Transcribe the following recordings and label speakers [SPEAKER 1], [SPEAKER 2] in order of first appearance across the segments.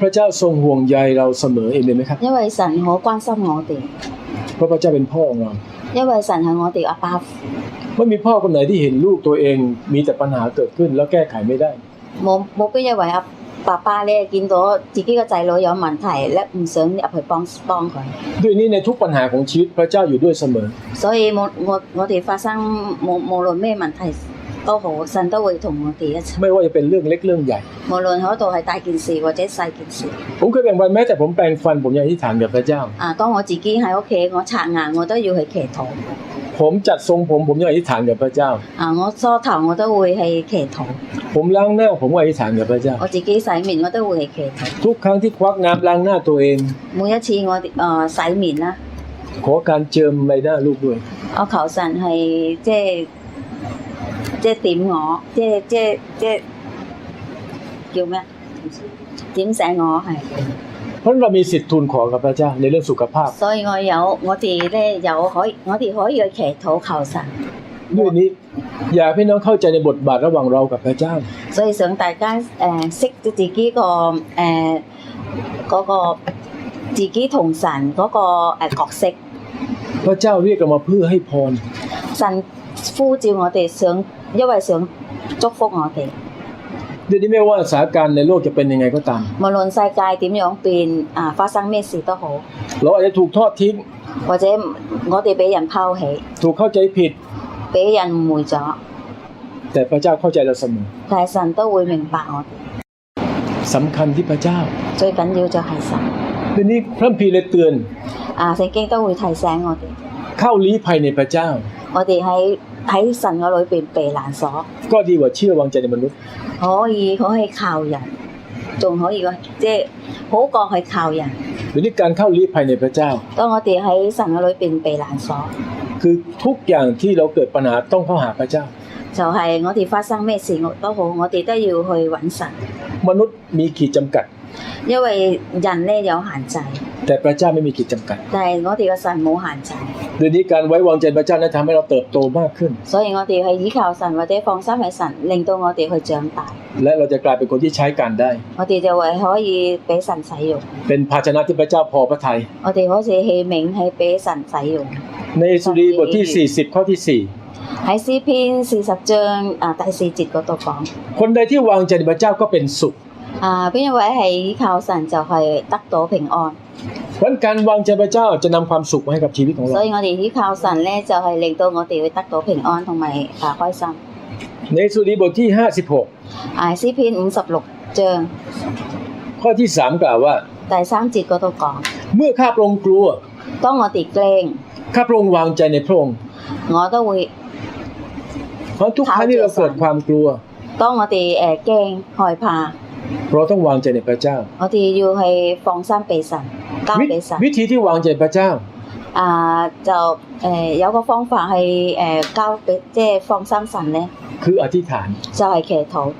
[SPEAKER 1] พระเจ้าทรงห่วงใยเราเสมอเองเลยไหมครับ
[SPEAKER 2] 因为神好关心我哋，
[SPEAKER 1] เพราะพระเจ้าเป็นพ่อของเรา
[SPEAKER 2] 因为神系我哋阿爸。
[SPEAKER 1] ไม่มีพ่อคนไหนที่เห็นลูกตัวเองมีแต่ปัญหาเกิดขึ้นแล้วแก้ไขไม่ได้
[SPEAKER 2] 冇冇边一位阿爸爸咧见到自己个仔女有问题咧，唔想入去帮帮佢，
[SPEAKER 1] ด้วยนี้ในทุกปัญหาของชีวิตพระเจ้าอยู่ด้วยเสมอ
[SPEAKER 2] 所以冇我我哋发生无无论咩问题 都好，神都会同我哋一齐，
[SPEAKER 1] ไม่ว่าจะเป็นเรื่องเล็กเรื่องใหญ่
[SPEAKER 2] 无论嗰度系大件事或者细件事。
[SPEAKER 1] ผมเคยแบ่งวันแม้แต่ผมแปรงฟันผมยังอธิษฐานกับพระเจ้า
[SPEAKER 2] 啊，当我自己喺屋企我刷牙，我都要去祈祷。
[SPEAKER 1] ผมจัดทรงผมผมยังอธิษฐานกับพระเจ้า
[SPEAKER 2] 啊，我梳头我都会去祈祷，
[SPEAKER 1] ผมล้างหน้าผมก็อธิษฐานกับพระเจ้า
[SPEAKER 2] 我自己洗面我都会去祈祷。
[SPEAKER 1] ทุกครั้งที่ควักน้ำล้างหน้าตัวเอง
[SPEAKER 2] 每一次我哋诶、呃、洗面啦，
[SPEAKER 1] ขอการเจิมใบหน้าลูกด้วย
[SPEAKER 2] 我求神系即系 即系点我，即系即系即系叫咩？点醒我系， เ
[SPEAKER 1] พราะเรามีสิทธิ์ทูลขอกับพระเจ้าในเรื่องสุขภาพ
[SPEAKER 2] 所以我有我哋咧有可以，我哋可以去祈祷求神， ด้วย
[SPEAKER 1] นี้ อยากให้น้องเข้าใจในบทบาทระหว่างเรากับพระเจ้า
[SPEAKER 2] 所以想大家诶、呃、识咗自己个诶嗰、个自己同神嗰、个、呃、角色。
[SPEAKER 1] พระเจ้าเรียกเรามาเพื่อให้พร
[SPEAKER 2] 神呼召我哋想， เยาว์เสียงจกฟกหอเตะ
[SPEAKER 1] เดี๋ยวนี้ไม่ว่าสถานการณ์ในโลกจะเป็นยังไงก็ตาม
[SPEAKER 2] มลนทรายกายติมยองปีนอ่าฟ้าสังเมสีตะโห
[SPEAKER 1] เราอาจจะถูกทอดทิ้ง
[SPEAKER 2] ว่าจะงอเตเปยันเผาเห
[SPEAKER 1] ถูกเข้าใจผิด
[SPEAKER 2] เปยันมวยเจาะ
[SPEAKER 1] แต่พระเจ้าเข้าใจเราเสมอ
[SPEAKER 2] หลายสันต้องวยเหม่งปาก
[SPEAKER 1] สำคัญที่พระเจ้า
[SPEAKER 2] ช่วยกันยิวจะหายสัง
[SPEAKER 1] ทีนี้พระพีเลยเตือน
[SPEAKER 2] อ่าเซงเก้งต้องวยไทยแสงอเต
[SPEAKER 1] เข้าลี้ภัยในพระเจ้า
[SPEAKER 2] อเตให้ 我哋喺喺神嘅里边避难所，
[SPEAKER 1] ก็ดีกว่าเชื่อวางใจในมนุษย์
[SPEAKER 2] 可以可以靠人，仲可以个即系好过去靠人。
[SPEAKER 1] เดี๋ยวนี้การเข้าลี้ภัยในพระเจ้า
[SPEAKER 2] 当我哋喺神嘅里边避难所，
[SPEAKER 1] คือทุกอย่างที่เราเกิดปัญหาต้องเข้าหาพระเจ้า
[SPEAKER 2] 就系、我哋发生咩事我都好，我哋都要去揾神。
[SPEAKER 1] มนุษย์มีขีดจำกัด
[SPEAKER 2] 因为人咧有限制，
[SPEAKER 1] แต่พระเจ้าไม่มีขีดจำกัด
[SPEAKER 2] 但系我哋嘅神冇限制，
[SPEAKER 1] เดี๋ยวนี้การไว้วางใจพระเจ้านั้นทำให้เราเติบโตมากขึ้น
[SPEAKER 2] 所以我哋去依靠神或者放心喺神，令到我哋去长大，
[SPEAKER 1] และเราจะกลายเป็นคนที่ใช้การได้
[SPEAKER 2] 我哋就会可以俾神使用，
[SPEAKER 1] เป็นภาชนะที่พระเจ้าพอพระทัย
[SPEAKER 2] 我哋好似器皿系俾神使用。
[SPEAKER 1] ในสุรีบทที่ 40 ข้อที่
[SPEAKER 2] 喺诗篇四十章啊第四节嗰度讲， 4
[SPEAKER 1] คนใดที่วางใจในพระเจ้าก็เป็นสุข
[SPEAKER 2] 啊边一位系依靠神就系得到平安，
[SPEAKER 1] วันการวางใจพระเจ้าจะนำความสุขมาให้กับชีวิตของเรา
[SPEAKER 2] Rồi ngồi thì hí khao sẵn lẽ cho hay lệnh tôi ngồi thì với tắc tố bình an thông mày cả khoai xăm.
[SPEAKER 1] ในสุดีบทที่
[SPEAKER 2] Ai xí phiên ứng sập lục chờ. 56
[SPEAKER 1] ข้อที่ 3 กล่าวว่า
[SPEAKER 2] Tại sáng chỉ có tôi có.
[SPEAKER 1] เมื่อข้าพระองค์กลัว
[SPEAKER 2] Tôi ngồi thì kèn.
[SPEAKER 1] ข้าพระองค์วางใจในพระองค์
[SPEAKER 2] Ngồi tôi quỳ. เ
[SPEAKER 1] พราะทุกครั้งที่เราเกิดความกลัว
[SPEAKER 2] Tôi ngồi thì ẻ kèn hỏi phà.
[SPEAKER 1] เราต้องวางใจในพระเจ้า
[SPEAKER 2] Ngồi thì dù hay phòng xăm bề sẵn. 交 วิ 俾神。
[SPEAKER 1] วิธีที่วางใจพระเจ้า
[SPEAKER 2] 啊，就诶、有个方法系诶、交俾即系放心神咧，
[SPEAKER 1] คืออธิษฐาน
[SPEAKER 2] 就系、祈祷。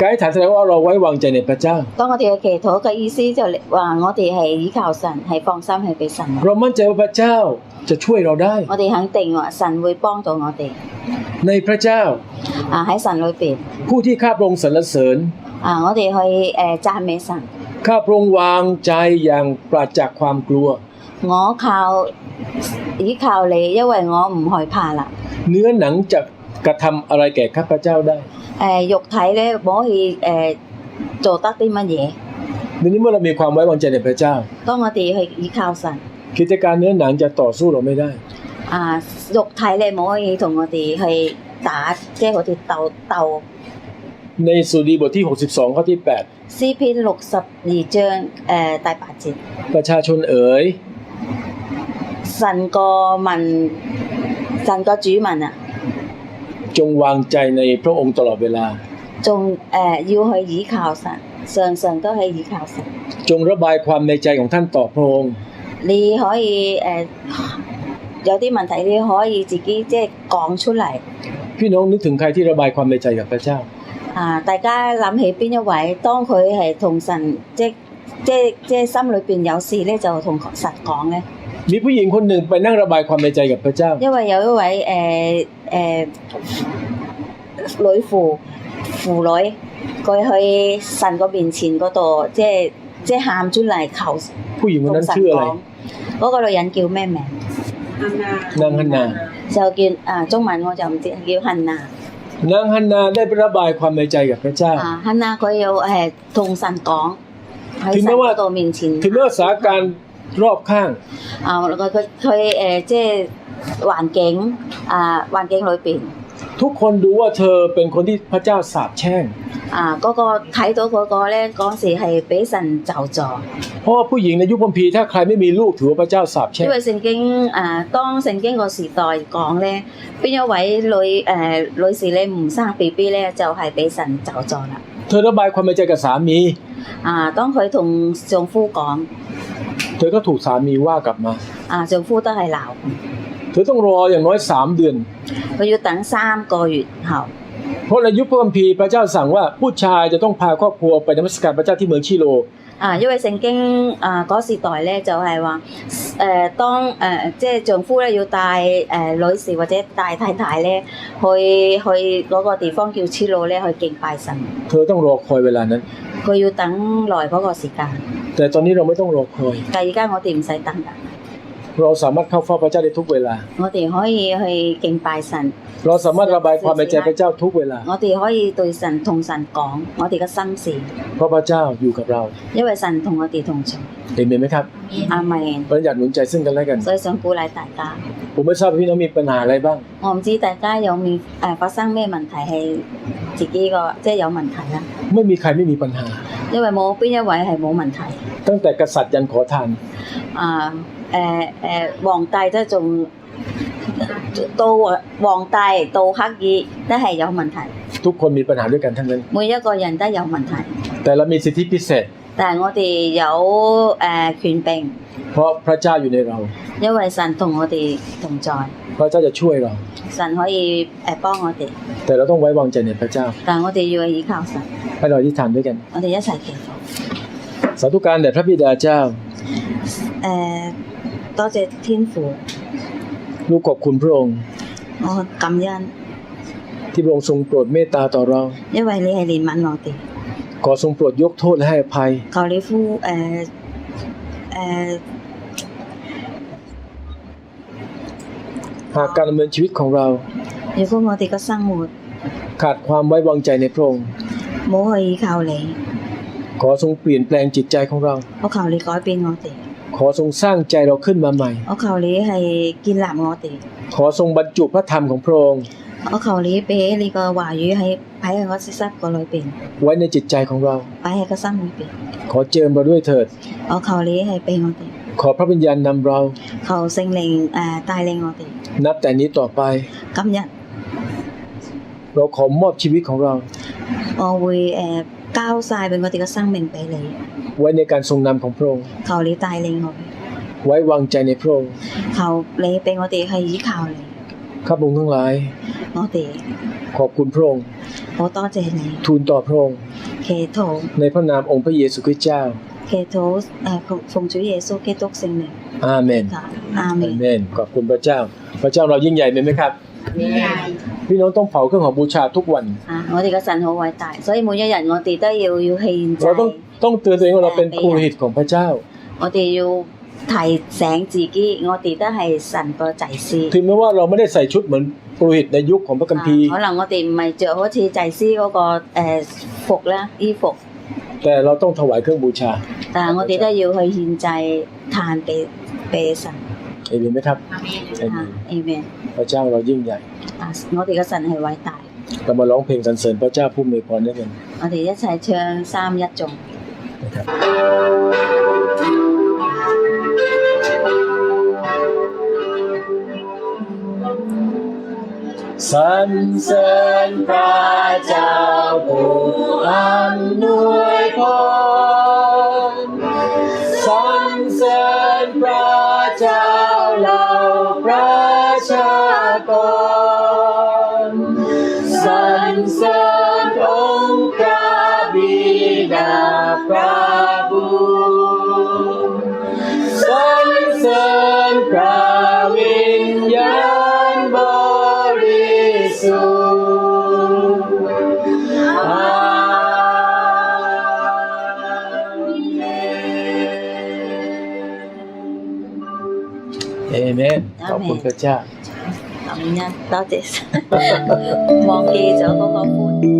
[SPEAKER 1] การอธิษฐานแสดงว่าเราไว้วางใจในพระเจ้า
[SPEAKER 2] 当我哋嘅祈祷嘅意思就话我哋系依靠神，系放心系俾神。 เ
[SPEAKER 1] รามั่นใจว่าพระเจ้าจะช่วยเราได้
[SPEAKER 2] 我哋肯定话神会帮到我哋。
[SPEAKER 1] ในพระเจ้า
[SPEAKER 2] 啊喺神里边，
[SPEAKER 1] ผู้ที่ข้าพระองค์สรรเสริญ
[SPEAKER 2] 啊我哋去诶、赞美神。
[SPEAKER 1] ข้าพระองค์วางใจอย่างปราจากความกลัว
[SPEAKER 2] ง้อข่าวอีข่าวเลยเย่าไหวง้อมหอยผ่าละ
[SPEAKER 1] เนื้อหนังจะกระทำอะไรแก่ข้าพเจ้าได้
[SPEAKER 2] เออหยกไทยเลยบอกให้เออโจตักติมันเย่
[SPEAKER 1] ในนี้เมื่อเรามีความไว้วางใจในพระเจ้า
[SPEAKER 2] ต้องมาตีให้อีข่าวสั่น
[SPEAKER 1] กิจการเนื้อหนังจะต่อสู้เราไม่ได้
[SPEAKER 2] อ่ายกไทยเลยบอกให้ถงมาตีให้ตาเจ้าเขาติดเตาเตา
[SPEAKER 1] ในสุดีบทที่ 62 ข้อที่ 8
[SPEAKER 2] ซีพินหลกสับหลีเจิงเอ่อตายปาจิต
[SPEAKER 1] ประชาชนเอ๋ย
[SPEAKER 2] สันกอมันสันกอจื้มันอะ
[SPEAKER 1] จงวางใจในพระองค์ตลอดเวลา
[SPEAKER 2] จงเอ่อยู่ให้ยีข่าวสันเซิงเซิงก็เฮยหยีข่าวสัน
[SPEAKER 1] จงระบายความในใจของท่านต่อพระองค์
[SPEAKER 2] ลีเฮยเอ่อเดยวที่มันไทยลีเฮยจีกี้เจ๊กองชุดไหล
[SPEAKER 1] พี่น้องนึกถึงใครที่ระบายความในใจกับพระเจ้า
[SPEAKER 2] 啊！大家谂起边一位？当佢系同神即即即心里边有事咧，就同神讲咧。
[SPEAKER 1] มีผู้หญิงคนหนึ่งไปนั่งระบายความในใจกับพระเจ้า
[SPEAKER 2] 因为有一位诶诶、女妇妇女，佢去神个面前嗰度，即系 即系喊出嚟求
[SPEAKER 1] ผู้หญิงคน 同 นั้น 神 ชื่ออะไร 讲。
[SPEAKER 2] 嗰、个女人叫咩名？ นางฮันนา 就叫啊中文我就唔知，叫ฮันนา
[SPEAKER 1] นางฮันนาได้ระบายความในใจกับพระเจ้า 啊
[SPEAKER 2] ฮันนา佢有诶同神讲喺 ถึง 神 แม้ว่า 嗰度面前 ถึงแม้ว่าสถาน
[SPEAKER 1] การณ์รอบข้าง
[SPEAKER 2] 啊佢佢佢诶即系环境啊环境里边
[SPEAKER 1] ทุกคนดูว่าเธอเป็นคนที่พระเจ้าสาปแช่ง
[SPEAKER 2] 啊嗰、个睇到嗰个咧嗰时系俾神就助，
[SPEAKER 1] เพราะว่าผู้หญิงในยุคพัมพีร์ถ้าใครไม่มีลูกถือว่าพระเจ้าสาปแช่ง 因
[SPEAKER 2] 为圣经啊当圣经个时代讲咧，边一位女诶、女士咧唔生 B B 咧就系、俾神就助啦。
[SPEAKER 1] เธอระบายความในใจกับสามี
[SPEAKER 2] 啊，当佢同丈夫讲，
[SPEAKER 1] เธอก็ถูกสามีว่ากลับมา
[SPEAKER 2] 啊丈夫都系闹，
[SPEAKER 1] เธอต้องรออย่างน้อยสามเดือน
[SPEAKER 2] 佢要等三个月后。
[SPEAKER 1] เพราะในยุคพระคัมภีร์พระเจ้าสั่งว่าผู้ชายจะต้องพาครอบครัวไปนมัสการพระเจ้าที่เมืองชิโล
[SPEAKER 2] 啊，因为圣经啊嗰时代咧就系话诶，当诶、呃即系丈夫咧要带诶、呃女士或者带太太咧去去嗰个地方叫切路咧去敬拜神，
[SPEAKER 1] เธอต้องรอคอยเวลานั้น
[SPEAKER 2] 佢要等耐嗰个时间。
[SPEAKER 1] แต่ตอนนี้เราไม่ต้องรอคอย
[SPEAKER 2] 但系而家我哋唔使等㗎，
[SPEAKER 1] เราสามารถเข้าเฝ้าพระเจ้าได้ทุกเวลา
[SPEAKER 2] 我哋可以去敬拜神，
[SPEAKER 1] เราสามารถระบายความในใจพระเจ้าทุกเวลา
[SPEAKER 2] 我哋可以对神同神讲我哋嘅心事，
[SPEAKER 1] เพราะพระเจ้าอยู่กับเรา
[SPEAKER 2] 因为神同我哋同在。
[SPEAKER 1] เห็นไหมครับ
[SPEAKER 2] 阿门。
[SPEAKER 1] เราอยากหนุนใจซึ่งกันและกัน
[SPEAKER 2] 所以想鼓励大家。
[SPEAKER 1] ผมไม่ทราบว่าพี่น้องมีปัญหาอะไรบ้าง
[SPEAKER 2] 我唔知大家有冇诶发生咩问题系自己个即系有问题啦，
[SPEAKER 1] ไม่มีใครไม่มีปัญหา
[SPEAKER 2] 因为冇边一位系冇问题。
[SPEAKER 1] ตั้งแต่กษัตริย์ยันขอทาน
[SPEAKER 2] 啊诶诶，皇帝都仲到皇帝到乞儿都系有问题，
[SPEAKER 1] ทุกคนมีปัญหาด้วยกันทั้งนั้น
[SPEAKER 2] 每一个人都有问题，
[SPEAKER 1] แต่เรามีสิทธิพิเศษ
[SPEAKER 2] 但系我哋有诶、呃、权柄， เ
[SPEAKER 1] พราะพระเจ้าอยู่ในเรา
[SPEAKER 2] 因为神同我哋同在，
[SPEAKER 1] พระเจ้าจะช่วยเรา
[SPEAKER 2] 神可以诶帮我哋，
[SPEAKER 1] แต่เราต้องไว้วางใจในพระเจ้า
[SPEAKER 2] 但系我哋要去依靠神，
[SPEAKER 1] ให้เราอธิษฐานด้วยกัน
[SPEAKER 2] 我哋一齐祈祷。
[SPEAKER 1] สาธุการแด่พระบิดาเจ้า
[SPEAKER 2] 诶、多谢天父，
[SPEAKER 1] ลูกขอบคุณพระองค์
[SPEAKER 2] 我感恩。
[SPEAKER 1] ที่พระองค์ทรงโปรดเมตตาต่อเรา
[SPEAKER 2] 因为你系怜悯我哋，
[SPEAKER 1] ขอทรงโปรดยกโทษและให้อภัย
[SPEAKER 2] 求你呼诶诶
[SPEAKER 1] หากการดำเนินชีวิตของเรา
[SPEAKER 2] 如果我哋嘅生活
[SPEAKER 1] ขาดความไว้วางใจในพระองค์
[SPEAKER 2] โมเฮยเขาเลย
[SPEAKER 1] ขอทรงเปลี่ยนแปลงจิตใจของเรา
[SPEAKER 2] เอาเขาเลยขอเป็นงอเติ
[SPEAKER 1] ขอทรงสร้างใจเราขึ้นมาใหม่
[SPEAKER 2] เอาเขาเลยให้กินหลับงอเติ
[SPEAKER 1] ขอทรงบรรจุพระธรรมของพระองค์
[SPEAKER 2] เอาเขาเลยเปเลยก็ว่าอยู่ให้ไปให้เขาซักก็ลยเป็น
[SPEAKER 1] ไว้ในจิตใจของเรา
[SPEAKER 2] ไปให้เขาซ้ำลอยเป็น
[SPEAKER 1] ขอเจิมเราด้วยเถิด
[SPEAKER 2] เอาเขาเลยให้เป็นงอเติ
[SPEAKER 1] ขอพระวิญญาณนำเรา
[SPEAKER 2] เขาเซ็งเลงอ่าตายเลงงอเติ
[SPEAKER 1] นับแต่นี้ต่อไป
[SPEAKER 2] กำยัด
[SPEAKER 1] เราขอมอบชีวิตของเรา
[SPEAKER 2] 我会诶、交晒俾我哋嘅生命俾你，
[SPEAKER 1] ไว้ในการทรงนำของพระองค์
[SPEAKER 2] 求你带领我哋，
[SPEAKER 1] ไว้วางใจในพระองค์
[SPEAKER 2] 求你俾我哋去依靠你，
[SPEAKER 1] ข้าพระองค์ทั้งหลาย
[SPEAKER 2] 我哋。
[SPEAKER 1] ขอบคุณพระองค์
[SPEAKER 2] 好多谢你，
[SPEAKER 1] ทูลต่อพระองค์
[SPEAKER 2] 祈祷
[SPEAKER 1] ในพระนามองค์พระเยซูคริสต์เจ้า
[SPEAKER 2] 祈祷诶奉奉主耶稣基督圣名，
[SPEAKER 1] อาเมน
[SPEAKER 2] 阿 อา 门。
[SPEAKER 1] เมน ขอบคุณพระเจ้า พระเจ้าเรายิ่งใหญ่ไหมครับ พี่น้องต้องเผาเครื่องหอมบูชาทุกวัน
[SPEAKER 2] 啊！我哋嘅神好伟大，所以每一日我哋都要要献 เราต้อง 祭，
[SPEAKER 1] ต้องเตือนตัวเองว่าเราเป็นผู้หิตของพระเจ้า
[SPEAKER 2] 我哋要提醒自己，我哋都系神个祭司。
[SPEAKER 1] ถึงแม้ว่าเราไม่ได้ใส่ชุดเหมือนปุโรหิตในยุคของพระคัมภีร์ 啊
[SPEAKER 2] 可能我哋唔系着好似祭司嗰、个诶、服啦衣服，
[SPEAKER 1] แต่เราต้องถวายเครื่องบูชา
[SPEAKER 2] 但系我哋都要去献祭炭俾俾神。
[SPEAKER 1] เห็นไหมครับเห็น 啊，
[SPEAKER 2] Amen。
[SPEAKER 1] พระเจ้าเรายิ่งใหญ่
[SPEAKER 2] ค่ะโนติกสันให้ไว้ตาย
[SPEAKER 1] ก็มาร้องเพลงสรรเสริญพระเจ้าผู้มีพรได้วยกัน
[SPEAKER 2] อธิยะชายเชิญสามยัดจง
[SPEAKER 1] นะครัสรรเสริญพระเจ้าผู้อำนวยพรสรรเสริญพระเจ้าเราประชากร Thanh Sơn Omkar Vida Prabhu Thanh Sơn Prabhu Amen. Amen. Cảm ơn Chúa Cha.
[SPEAKER 2] 感恩多謝忘記咗嗰個歡。